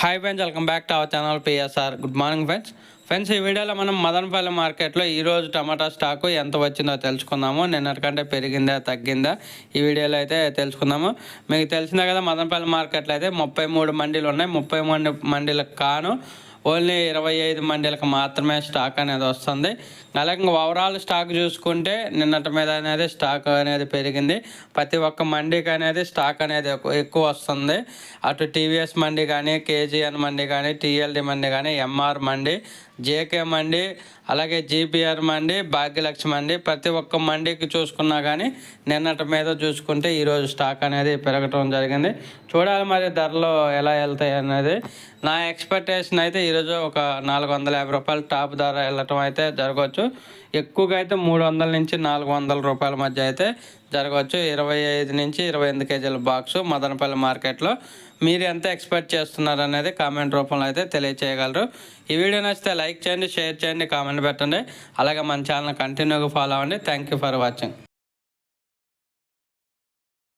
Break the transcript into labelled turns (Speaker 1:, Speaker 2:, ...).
Speaker 1: Hi friends welcome back to our channel P S R good morning friends friends ఈ వీడియోలో మనం మదనపల్లి మార్కెట్లో ఈరోజు టమాటా స్టాకు ఎంత వచ్చిందో తెలుసుకుందాము. నిన్నటికంటే పెరిగిందా తగ్గిందా? ఈ వీడియోలో అయితే తెలుసుకుందాము. మీకు తెలిసిందే కదా మదనపల్లి మార్కెట్లో అయితే ముప్పై మూడు మండీలు ఉన్నాయి. ముప్పై మూడు మండీలకు కాను ఓన్లీ ఇరవై ఐదు మండీలకు మాత్రమే స్టాక్ అనేది వస్తుంది. అలాగే ఓవరాల్ స్టాక్ చూసుకుంటే నిన్నటి మీద అనేది స్టాక్ అనేది పెరిగింది. ప్రతి ఒక్క మండీకి అనేది స్టాక్ అనేది ఎక్కువ వస్తుంది. అటు టీవీఎస్ మండి కానీ కేజీఎన్ మండి కానీ టీఎల్డి మండి కానీ ఎంఆర్ మండి జేకే మండి అలాగే జీపీఆర్ మండి భాగ్యలక్ష్మి మండి ప్రతి ఒక్క మండికి చూసుకున్నా కానీ నిన్నటి మీద చూసుకుంటే ఈరోజు స్టాక్ అనేది పెరగటం జరిగింది. చూడాలి మరి ధరలు ఎలా వెళ్తాయి అనేది. నా ఎక్స్పెక్టేషన్ అయితే ఈరోజు ఒక నాలుగు వందల యాభై రూపాయలు టాప్ ధర వెళ్ళటం అయితే జరగవచ్చు. ఎక్కువగా అయితే మూడు వందల నుంచి నాలుగు వందల రూపాయల మధ్య అయితే జరగవచ్చు. ఇరవై ఐదు నుంచి ఇరవై ఎనిమిది కేజీల బాక్సు మదనపల్లి మార్కెట్లో. మీరు ఎంత ఎక్స్పెక్ట్ చేస్తున్నారు అనేది కామెంట్ రూపంలో అయితే తెలియచేయగలరు. ఈ వీడియో నచ్చితే లైక్ చేయండి షేర్ చేయండి కామెంట్ పెట్టండి. అలాగే మన ఛానల్ కంటిన్యూగా ఫాలో అవ్వండి. Thank you for watching